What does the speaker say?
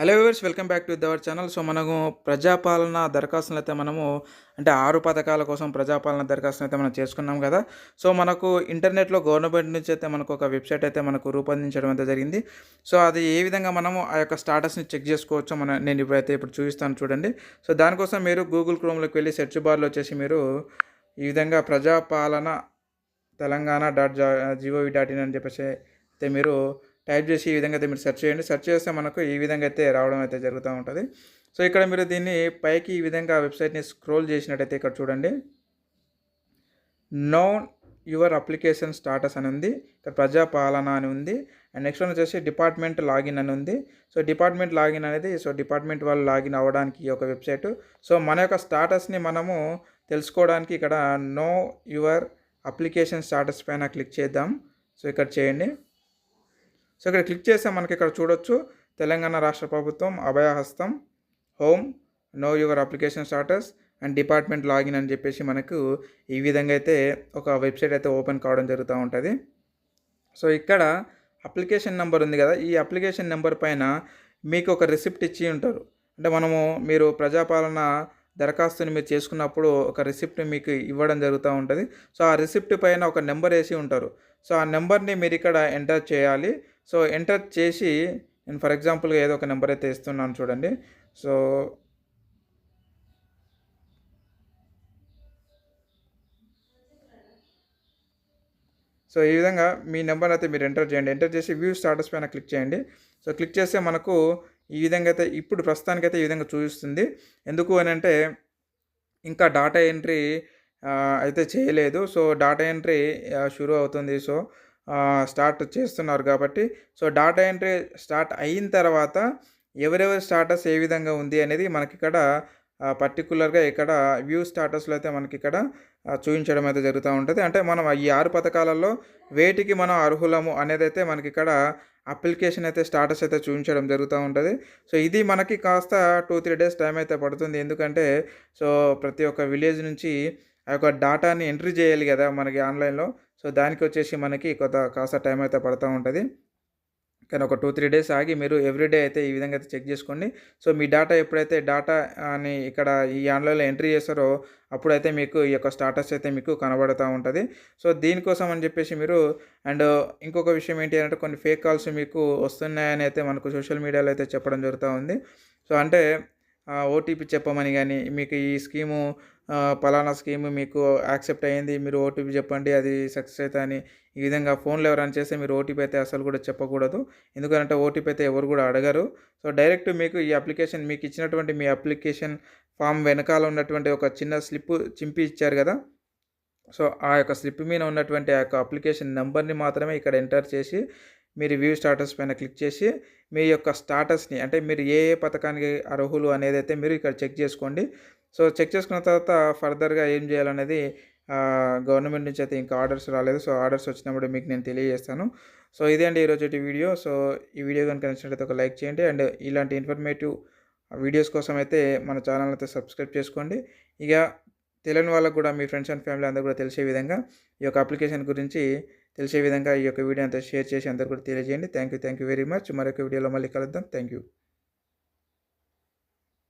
Hello viewers welcome back to our channel. So మనము ప్రజాపాలన దరఖాస్తులు అయితే మనము అంటే ఆరు పథకాల కోసం ప్రజాపాలన దరఖాస్తులు అయితే మనం చేసుకున్నాం కదా. సో మనకు ఇంటర్నెట్లో గవర్నమెంట్ నుంచి అయితే మనకు ఒక వెబ్సైట్ అయితే మనకు రూపొందించడం అయితే జరిగింది. సో అది ఏ విధంగా మనము ఆ యొక్క స్టాటస్ని చెక్ చేసుకోవచ్చో మన నేను ఇప్పుడైతే ఇప్పుడు చూపిస్తాను చూడండి. సో దానికోసం మీరు గూగుల్ క్రోమ్లోకి వెళ్ళి సెర్చ్ బార్లో వచ్చేసి మీరు ఈ విధంగా ప్రజాపాలన తెలంగాణ డాట్ జా జీఓవి డాట్ ఇన్ అని చెప్పేసి అయితే మీరు టైప్ చేసి ఈ విధంగా అయితే మీరు సెర్చ్ చేయండి. సెర్చ్ చేస్తే మనకు ఈ విధంగా అయితే రావడం అయితే జరుగుతూ ఉంటుంది. సో ఇక్కడ మీరు దీన్ని పైకి ఈ విధంగా వెబ్సైట్ని స్క్రోల్ చేసినట్టయితే ఇక్కడ చూడండి. నో యువర్ అప్లికేషన్ స్టాటస్ అని ఉంది. ఇక్కడ ప్రజాపాలన అని ఉంది. అండ్ నెక్స్ట్ వన్ వచ్చేసి డిపార్ట్మెంట్ లాగిన్ అని ఉంది. సో డిపార్ట్మెంట్ లాగిన్ అనేది సో డిపార్ట్మెంట్ వాళ్ళు లాగిన్ అవ్వడానికి ఈ యొక్క వెబ్సైట్. సో మన యొక్క స్టాటస్ని మనము తెలుసుకోవడానికి ఇక్కడ నో యువర్ అప్లికేషన్ స్టాటస్ పైన క్లిక్ చేద్దాం. సో ఇక్కడ చేయండి. సో ఇక్కడ క్లిక్ చేస్తే మనకి ఇక్కడ చూడొచ్చు. తెలంగాణ రాష్ట్ర ప్రభుత్వం Abhayahastam home know your application status and department login అని చెప్పేసి మనకు ఈ విధంగా అయితే ఒక వెబ్సైట్ అయితే ఓపెన్ కావడం జరుగుతూ ఉంటుంది. సో ఇక్కడ అప్లికేషన్ నెంబర్ ఉంది కదా ఈ అప్లికేషన్ నెంబర్ పైన మీకు ఒక రిసిప్ట్ ఇచ్చి ఉంటారు. అంటే మనము మీరు ప్రజాపాలన దరఖాస్తుని మీరు చేసుకున్నప్పుడు ఒక రిసిప్ట్ మీకు ఇవ్వడం జరుగుతూ ఉంటుంది. సో ఆ రిసిప్ట్ పైన ఒక నెంబర్ వేసి ఉంటారు. సో ఆ నెంబర్ని మీరు ఇక్కడ ఎంటర్ చేయాలి. సో ఎంటర్ చేసి నేను ఫర్ ఎగ్జాంపుల్గా ఏదో ఒక నెంబర్ అయితే ఇస్తున్నాను చూడండి. సో సో ఈ విధంగా మీ నెంబర్ అయితే మీరు ఎంటర్ చేయండి. ఎంటర్ చేసి వ్యూ స్టాటస్ పైన క్లిక్ చేయండి. సో క్లిక్ చేస్తే మనకు ఈ విధంగా అయితే ఇప్పుడు ప్రస్తుతానికైతే ఈ విధంగా చూపిస్తుంది. ఎందుకు అని అంటే ఇంకా డాటా ఎంట్రీ అయితే చేయలేదు. సో డాటా ఎంట్రీ షురూ అవుతుంది. సో స్టార్ట్ చేస్తున్నారు కాబట్టి సో డాటా ఎంట్రీ స్టార్ట్ అయిన తర్వాత ఎవరెవరి స్టాటస్ ఏ విధంగా ఉంది అనేది మనకి ఇక్కడ పర్టికులర్గా ఇక్కడ వ్యూ స్టాటస్లో అయితే మనకి ఇక్కడ చూపించడం అయితే జరుగుతూ ఉంటుంది. అంటే మనం ఈ ఆరు పథకాలలో వేటికి మనం అర్హులము అనేది అయితే మనకి ఇక్కడ అప్లికేషన్ అయితే స్టాటస్ అయితే చూపించడం జరుగుతూ ఉంటుంది. సో ఇది మనకి కాస్త టూ త్రీ డేస్ టైం అయితే పడుతుంది. ఎందుకంటే సో ప్రతి ఒక్క విలేజ్ నుంచి ఆ యొక్క డాటాని ఎంట్రీ చేయాలి కదా మనకి ఆన్లైన్లో సో దానికి వచ్చేసి మనకి కొంత కాస్త టైం అయితే పడుతూ ఉంటుంది. కానీ ఒక టూ త్రీ డేస్ ఆగి మీరు ఎవ్రీడే అయితే ఈ విధంగా అయితే చెక్ చేసుకోండి. సో మీ డేటా ఎప్పుడైతే డేటా అని ఇక్కడ ఈ ఆన్లైన్లో ఎంట్రీ చేస్తారో అప్పుడైతే మీకు ఈ యొక్క స్టాటస్ అయితే మీకు కనబడుతూ ఉంటుంది. సో దీనికోసం అని చెప్పేసి మీరు అండ్ ఇంకొక విషయం ఏంటి అంటే కొన్ని ఫేక్ కాల్స్ మీకు వస్తున్నాయని అయితే మనకు సోషల్ మీడియాలో అయితే చెప్పడం జరుగుతూ ఉంది. సో అంటే ఓటీపీ చెప్పమని కానీ మీకు ఈ స్కీము పలానా స్కీమ్ మీకు యాక్సెప్ట్ అయ్యింది మీరు ఓటీపీ చెప్పండి అది సక్సెస్ అవుతా అని ఈ విధంగా ఫోన్లో ఎవరైనా చేస్తే మీరు ఓటీపీ అయితే అసలు కూడా చెప్పకూడదు. ఎందుకంటే ఓటీపీ అయితే ఎవరు కూడా అడగరు. సో డైరెక్ట్ మీకు ఈ అప్లికేషన్ మీకు ఇచ్చినటువంటి మీ అప్లికేషన్ ఫామ్ వెనకాల ఉన్నటువంటి ఒక చిన్న స్లిప్ చింపి ఇచ్చారు కదా. సో ఆ యొక్క స్లిప్ మీద ఉన్నటువంటి ఆ యొక్క అప్లికేషన్ నెంబర్ని మాత్రమే ఇక్కడ ఎంటర్ చేసి మీరు వ్యూ స్టాటస్ పైన క్లిక్ చేసి మీ యొక్క స్టాటస్ని అంటే మీరు ఏ ఏ పథకానికి అర్హులు అనేది అయితే మీరు ఇక్కడ చెక్ చేసుకోండి. సో చెక్ చేసుకున్న తర్వాత ఫర్దర్గా ఏం చేయాలనేది గవర్నమెంట్ నుంచి అయితే ఇంకా ఆర్డర్స్ రాలేదు. సో ఆర్డర్స్ వచ్చినప్పుడు మీకు నేను తెలియజేస్తాను. సో ఇదే అండి ఈరోజు వీడియో. సో ఈ వీడియో కనుక నచ్చినట్లయితే ఒక లైక్ చేయండి. అండ్ ఇలాంటి ఇన్ఫర్మేటివ్ వీడియోస్ కోసం అయితే మన ఛానల్ అయితే సబ్స్క్రైబ్ చేసుకోండి. ఇక తెలియని వాళ్ళకు కూడా మీ ఫ్రెండ్స్ అండ్ ఫ్యామిలీ అందరూ కూడా తెలిసే విధంగా ఈ యొక్క అప్లికేషన్ గురించి తెలిసే విధంగా ఈ యొక్క వీడియో అంతా షేర్ చేసి అందరు కూడా తెలియజేయండి. Thank you thank you very much మరొక వీడియోలో మళ్ళీ కలుద్దాం. Thank you